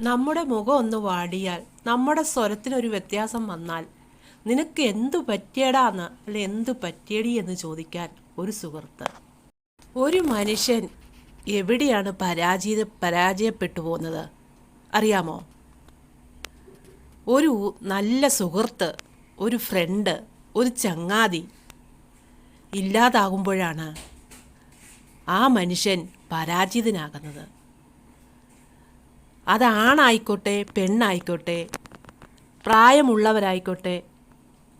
നമ്മുടെ മുഖം ഒന്ന് വാടിയാൽ നമ്മുടെ സ്വരത്തിനൊരു വ്യത്യാസം വന്നാൽ നിനക്ക് എന്തു പറ്റിയടാന്ന് അല്ലെ എന്തു പറ്റിയടി എന്ന് ചോദിക്കാൻ ഒരു സുഹൃത്ത്. ഒരു മനുഷ്യൻ എവിടെയാണ് പരാജയ പരാജയപ്പെട്ടു പോകുന്നത്? അറിയാമോ? ഒരു നല്ല സുഹൃത്ത് ഒരു ഫ്രണ്ട് ഒരു ചങ്ങാതി ഇല്ലാതാകുമ്പോഴാണ് ആ മനുഷ്യൻ പരാജിതനാകുന്നത്. അതാണായിക്കോട്ടെ പെണ്ണായിക്കോട്ടെ പ്രായമുള്ളവരായിക്കോട്ടെ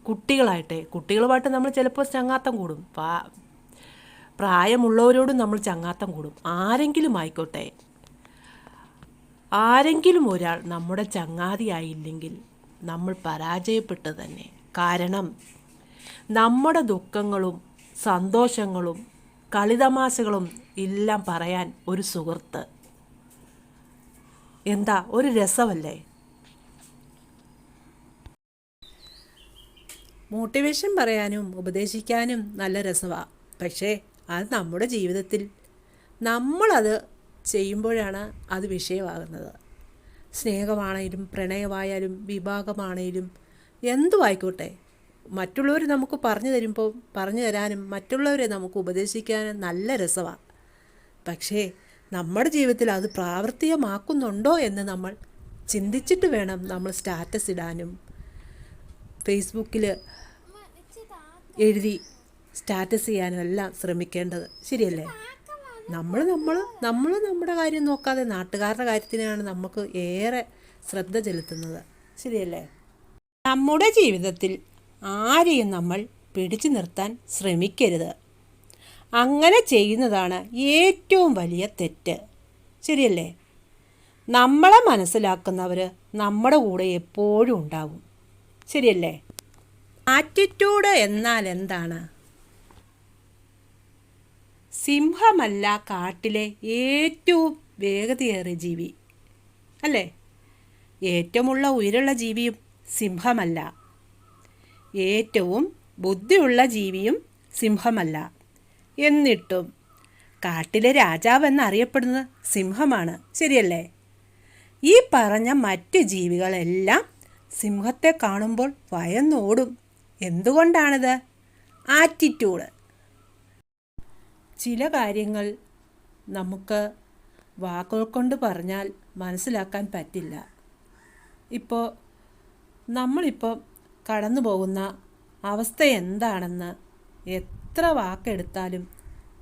കുട്ടികളായിട്ടെ. കുട്ടികളുമായിട്ട് നമ്മൾ ചിലപ്പോൾ ചങ്ങാത്തം കൂടും. പ്രായമുള്ളവരോടും നമ്മൾ ചങ്ങാത്തം കൂടും. ആരെങ്കിലും ആയിക്കോട്ടെ. ആരെങ്കിലും ഒരാൾ നമ്മുടെ ചങ്ങാതിയായില്ലെങ്കിൽ നമ്മൾ പരാജയപ്പെട്ടു തന്നെ. കാരണം നമ്മുടെ ദുഃഖങ്ങളും സന്തോഷങ്ങളും കളിതമാശകളും എല്ലാം പറയാൻ ഒരു സുഹൃത്ത് എന്താ? ഒരു രസമല്ലേ? മോട്ടിവേഷൻ പറയാനും ഉപദേശിക്കാനും നല്ല രസമാണ് പക്ഷേ അത് നമ്മുടെ ജീവിതത്തിൽ നമ്മളത് ചെയ്യുമ്പോഴാണ് അത് വിഷയമാകുന്നത്. സ്നേഹമാണേലും പ്രണയമായാലും വിഭാഗമാണേലും എന്തുമായിക്കോട്ടെ. മറ്റുള്ളവർ നമുക്ക് പറഞ്ഞു തരുമ്പോൾ പറഞ്ഞു തരാനും മറ്റുള്ളവരെ നമുക്ക് ഉപദേശിക്കാനും നല്ല രസമാണ് പക്ഷേ നമ്മുടെ ജീവിതത്തിൽ അത് പ്രാവർത്തികമാക്കുന്നുണ്ടോ എന്ന് നമ്മൾ ചിന്തിച്ചിട്ട് വേണം നമ്മൾ സ്റ്റാറ്റസ് ഇടാനും. ഫേസ്ബുക്കിൽ എഴുതി സ്റ്റാറ്റസ് ചെയ്യാനും എല്ലാം ശ്രമിക്കേണ്ടത്. ശരിയല്ലേ? നമ്മൾ നമ്മൾ നമ്മൾ നമ്മുടെ കാര്യം നോക്കാതെ നാട്ടുകാരുടെ കാര്യത്തിനാണ് നമുക്ക് ഏറെ ശ്രദ്ധ ചെലുത്തുന്നത്. ശരിയല്ലേ? നമ്മുടെ ജീവിതത്തിൽ ആരെയും നമ്മൾ പിടിച്ചു നിർത്താൻ ശ്രമിക്കരുത്. അങ്ങനെ ചെയ്യുന്നതാണ് ഏറ്റവും വലിയ തെറ്റ്. ശരിയല്ലേ? നമ്മളെ മനസ്സിലാക്കുന്നവർ നമ്മുടെ കൂടെ എപ്പോഴും ഉണ്ടാവും. ശരിയല്ലേ? ആറ്റിറ്റ്യൂഡ് എന്നാൽ എന്താണ്? സിംഹമല്ല കാട്ടിലെ ഏറ്റവും വേഗതയേറിയ ജീവി. അല്ലേ? ഏറ്റവുമുള്ള ഉയരുള്ള ജീവിയും സിംഹമല്ല. ഏറ്റവും ബുദ്ധിയുള്ള ജീവിയും സിംഹമല്ല. എന്നിട്ടും. കാട്ടിലെ രാജാവ് എന്നറിയപ്പെടുന്നത് സിംഹമാണ്. ശരിയല്ലേ? ഈ പറഞ്ഞ മറ്റ് ജീവികളെല്ലാം സിംഹത്തെ കാണുമ്പോൾ ഭയന്നോടും എന്തുകൊണ്ടാണിത്? ആറ്റിറ്റ്യൂഡ് ചില കാര്യങ്ങൾ നമുക്ക് വാക്കുകൾ കൊണ്ട് പറഞ്ഞാൽ മനസ്സിലാക്കാൻ പറ്റില്ല. ഇപ്പോൾ നമ്മളിപ്പോൾ കടന്നു പോകുന്ന അവസ്ഥ എന്താണെന്ന് എത്ര വാക്കെടുത്താലും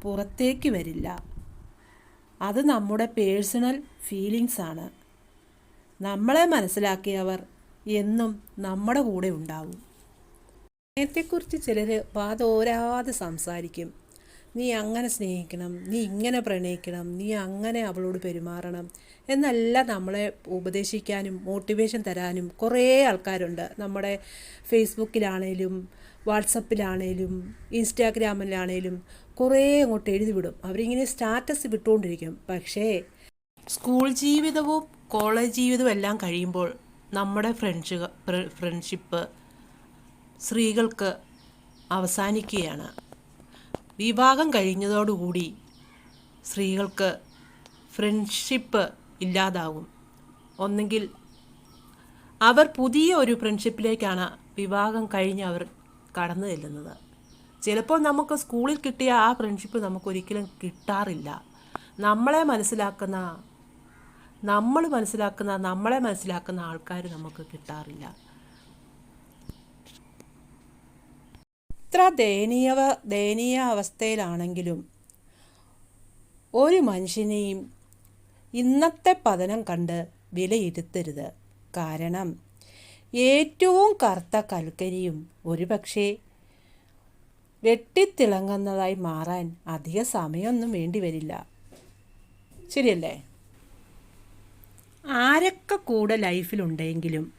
പുറത്തേക്ക് വരില്ല. അത് നമ്മുടെ പേഴ്സണൽ ഫീലിങ്സ് ആണ്. നമ്മളെ മനസ്സിലാക്കിയവർ എന്നും നമ്മുടെ കൂടെ ഉണ്ടാവും. സ്നേഹത്തെക്കുറിച്ച് ചിലർ വാതോരാതെ സംസാരിക്കും. നീ അങ്ങനെ സ്നേഹിക്കണം നീ ഇങ്ങനെ പ്രണയിക്കണം നീ അങ്ങനെ അവളോട് പെരുമാറണം എന്നെല്ലാം നമ്മളെ ഉപദേശിക്കാനും മോട്ടിവേഷൻ തരാനും കുറേ ആൾക്കാരുണ്ട്. നമ്മുടെ ഫേസ്ബുക്കിലാണേലും വാട്സപ്പിലാണേലും ഇൻസ്റ്റാഗ്രാമിലാണേലും കുറേ അങ്ങോട്ട് എഴുതി വിടും അവരിങ്ങനെ സ്റ്റാറ്റസ് വിട്ടുകൊണ്ടിരിക്കും പക്ഷേ സ്കൂൾ ജീവിതവും കോളേജ് ജീവിതവും എല്ലാം കഴിയുമ്പോൾ നമ്മുടെ ഫ്രണ്ട്സ് ഫ്രണ്ട്ഷിപ്പ് സ്ത്രീകൾക്ക് അവസാനിക്കുകയാണ്. വിവാഹം കഴിഞ്ഞതോടുകൂടി സ്ത്രീകൾക്ക് ഫ്രണ്ട്ഷിപ്പ് ഇല്ലാതാവും ഒന്നെങ്കിൽ അവർ പുതിയ ഒരു ഫ്രണ്ട്ഷിപ്പിലേക്കാണ് വിവാഹം കഴിഞ്ഞ് അവർ കടന്നു ചെല്ലുന്നത്. ചിലപ്പോൾ നമുക്ക് സ്കൂളിൽ കിട്ടിയ ആ ഫ്രണ്ട്ഷിപ്പ് നമുക്കൊരിക്കലും കിട്ടാറില്ല. നമ്മളെ മനസ്സിലാക്കുന്ന നമ്മൾ മനസ്സിലാക്കുന്ന നമ്മളെ മനസ്സിലാക്കുന്ന ആൾക്കാർ നമുക്ക് കിട്ടാറില്ല. ഇത്ര ദയനീയ ദയനീയ അവസ്ഥയിലാണെങ്കിലും ഒരു മനുഷ്യനെയും ഇന്നത്തെ പതനം കണ്ട് വിലയിരുത്തരുത്. കാരണം ഏറ്റവും കറുത്ത കൽക്കരിയും ഒരുപക്ഷെ വെട്ടിത്തിളങ്ങുന്നതായി മാറാൻ അധിക സമയമൊന്നും വേണ്ടി വരില്ല. ശരിയല്ലേ? ആരൊക്കെ കൂടെ ലൈഫിലുണ്ടെങ്കിലും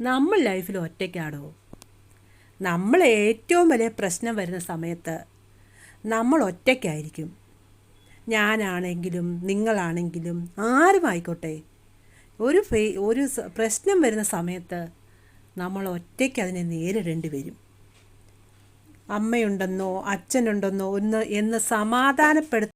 നമ്മൾ ലൈഫിൽ ഒറ്റയ്ക്കാണോ? നമ്മൾ ഏറ്റവും വലിയ പ്രശ്നം വരുന്ന സമയത്ത് നമ്മൾ ഒറ്റയ്ക്കായിരിക്കും. ഞാനാണെങ്കിലും നിങ്ങളാണെങ്കിലും ആരും ആയിക്കോട്ടെ ഒരു ഫേ ഒരു പ്രശ്നം വരുന്ന സമയത്ത് നമ്മൾ ഒറ്റയ്ക്ക് അതിനെ നേരിടേണ്ടി വരും. അമ്മയുണ്ടെന്നോ അച്ഛനുണ്ടെന്നോ ഒന്ന് എന്ന് സമാധാനപ്പെടുത്ത